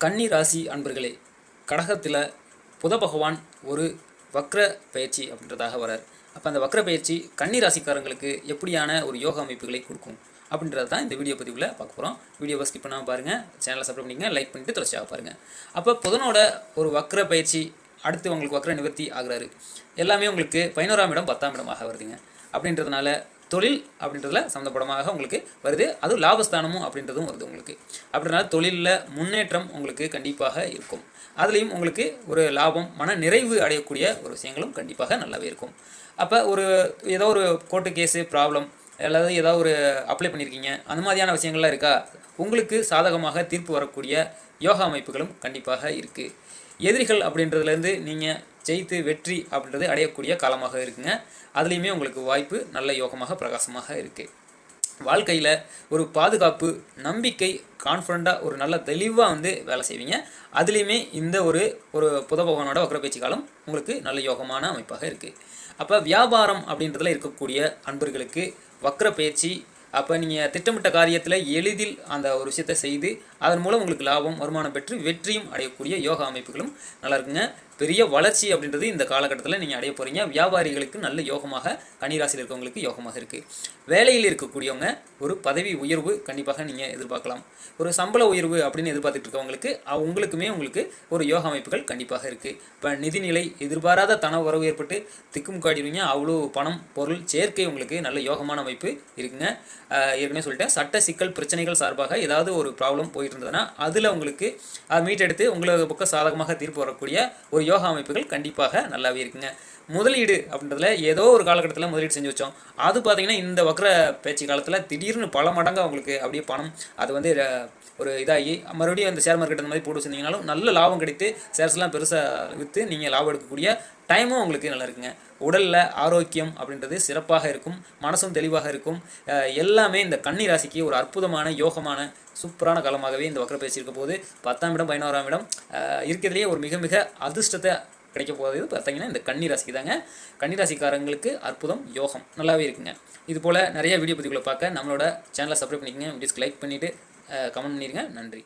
கன்னி ராசி அன்பர்களே கடகத்தில் புத பகவான் ஒரு வக்ர பயிற்சி அப்படின்றதாக வரார் அப்போ அந்த வக்ர பயிற்சி கன்னி ராசிக்காரங்களுக்கு எப்படியான ஒரு யோக அமைப்புகளை கொடுக்கும் அப்படின்றது தான் இந்த வீடியோ பதிவில் பார்க்க போகிறோம் வீடியோவை ஸ்கிப் பண்ணாமல் பாருங்கள் சேனலை சப்ஸ்கிரைப் பண்ணிங்க லைக் பண்ணிட்டு தொடர்ச்சியாக பாருங்கள் அப்போ புதனோட ஒரு வக்ர பயிற்சி அடுத்து உங்களுக்கு வக்ர நிவர்த்தி ஆகிறாரு. எல்லாமே உங்களுக்கு பதினோராம் இடம் பத்தாம் இடமாக வருதுங்க. அப்படின்றதுனால தொழில் அப்படின்றதுல சம்மந்தப்படமாக உங்களுக்கு வருது. அதுவும் லாபஸ்தானமும் அப்படின்றதும் வருது உங்களுக்கு. அப்படின்றனால தொழிலில் முன்னேற்றம் உங்களுக்கு கண்டிப்பாக இருக்கும். அதுலேயும் உங்களுக்கு ஒரு லாபம் மன நிறைவு அடையக்கூடிய ஒரு விஷயங்களும் கண்டிப்பாக நல்லாவே இருக்கும். அப்போ ஒரு ஏதோ ஒரு கோர்ட்டு கேஸு ப்ராப்ளம் அல்லது ஏதோ ஒரு அப்ளை பண்ணியிருக்கீங்க அந்த மாதிரியான விஷயங்கள்லாம் இருக்கா? உங்களுக்கு சாதகமாக தீர்ப்பு வரக்கூடிய யோகா அமைப்புகளும் கண்டிப்பாக இருக்குது எதிரிகள் அப்படின்றதுலேருந்து நீங்கள் ஜெயித்து வெற்றி அப்படின்றது அடையக்கூடிய காலமாக இருக்குங்க. அதுலேயுமே உங்களுக்கு வாய்ப்பு நல்ல யோகமாக பிரகாசமாக இருக்குது வாழ்க்கையில் ஒரு பாதுகாப்பு நம்பிக்கை கான்ஃபிடண்ட்டாக ஒரு நல்ல தெளிவாக வந்து வேலை செய்வீங்க. அதுலேயுமே இந்த ஒரு ஒரு புத பகவானோட வக்ரப்பேச்சு காலம் உங்களுக்கு நல்ல யோகமான அமைப்பாக இருக்குது அப்போ வியாபாரம் அப்படின்றதுல இருக்கக்கூடிய அன்பர்களுக்கு வக்ர பயிற்சி அப்போ நீங்கள் திட்டமிட்ட காரியத்தில் எளிதில் அந்த ஒரு விஷயத்தை செய்து அதன் மூலம் உங்களுக்கு லாபம் வருமானம் பெற்று வெற்றியும் அடையக்கூடிய யோகா அமைப்புகளும் நல்லா இருக்குங்க. பெரிய வளர்ச்சி அப்படின்றது இந்த காலகட்டத்தில் நீங்கள் அடைய போகிறீங்க வியாபாரிகளுக்கு நல்ல யோகமாக கன்னிராசியில் இருக்கவங்களுக்கு யோகமாக இருக்குது வேலையில் இருக்கக்கூடியவங்க ஒரு பதவி உயர்வு கண்டிப்பாக நீங்கள் எதிர்பார்க்கலாம். ஒரு சம்பள உயர்வு அப்படின்னு எதிர்பார்த்துட்டு இருக்கவங்களுக்கு உங்களுக்குமே உங்களுக்கு ஒரு யோக அமைப்புகள் கண்டிப்பாக இருக்குது இப்போ நிதிநிலை எதிர்பாராத தன உறவு ஏற்பட்டு திக்கும் காட்டிடுவீங்க. அவ்வளோ பணம் பொருள் சேர்க்கை உங்களுக்கு நல்ல யோகமான அமைப்பு இருக்குங்க. ஏற்கனவே சொல்லிட்டேன். சட்ட சிக்கல் பிரச்சனைகள் சார்பாக ஏதாவது ஒரு ப்ராப்ளம் போயிட்டு இருந்ததுன்னா அதில் உங்களுக்கு அதை மீட்டெடுத்து உங்களுக்கு பக்கம் சாதகமாக தீர்ப்பு வரக்கூடிய ஒரு யோகா அமைப்புகள் கண்டிப்பாக நல்லாவே இருக்குங்க. முதலீடு அப்படின்றதுல ஏதோ ஒரு காலகட்டத்தில் முதலீடு செஞ்சு வச்சோம். அது பார்த்தீங்கன்னா இந்த வக்கர பேச்சு காலத்தில் திடீர்னு பல மடங்கு அவங்களுக்கு அப்படியே பணம் அது வந்து ஒரு இதாகி மறுபடியும் அந்த ஷேர் மார்க்கெட் அந்த மாதிரி போட்டு வச்சுருந்தீங்கனாலும் நல்ல லாபம் கிடைத்து ஷேர்ஸ்லாம் பெருசாக விற்று நீங்கள் லாபம் எடுக்கக்கூடிய டைமும் உங்களுக்கு நல்லா இருக்குங்க. உடலில் ஆரோக்கியம் அப்படின்றது சிறப்பாக இருக்கும். மனசும் தெளிவாக இருக்கும். எல்லாமே இந்த கன்னி ராசிக்கு ஒரு அற்புதமான யோகமான சூப்பரான காலமாகவே இந்த வக்ர இருக்க போது பத்தாம் இடம் பதினோராம் இடம். இருக்கிறதுலேயே ஒரு மிக மிக அதிர்ஷ்டத்தை கிடைக்க போகிறது பார்த்தீங்கன்னா இந்த கன்னி ராசிக்கு தாங்க கன்னி ராசிக்காரங்களுக்கு அற்புதம் யோகம் நல்லாவே இருக்குங்க. இது போல் நிறைய வீடியோ பதிவுகளை பார்க்க நம்மளோட சேனலை சப்ஸ்கிரைப் பண்ணிக்கங்க. வீடியோஸ்க்கு லைக் பண்ணிவிட்டு கமெண்ட் பண்ணிடுங்க நன்றி.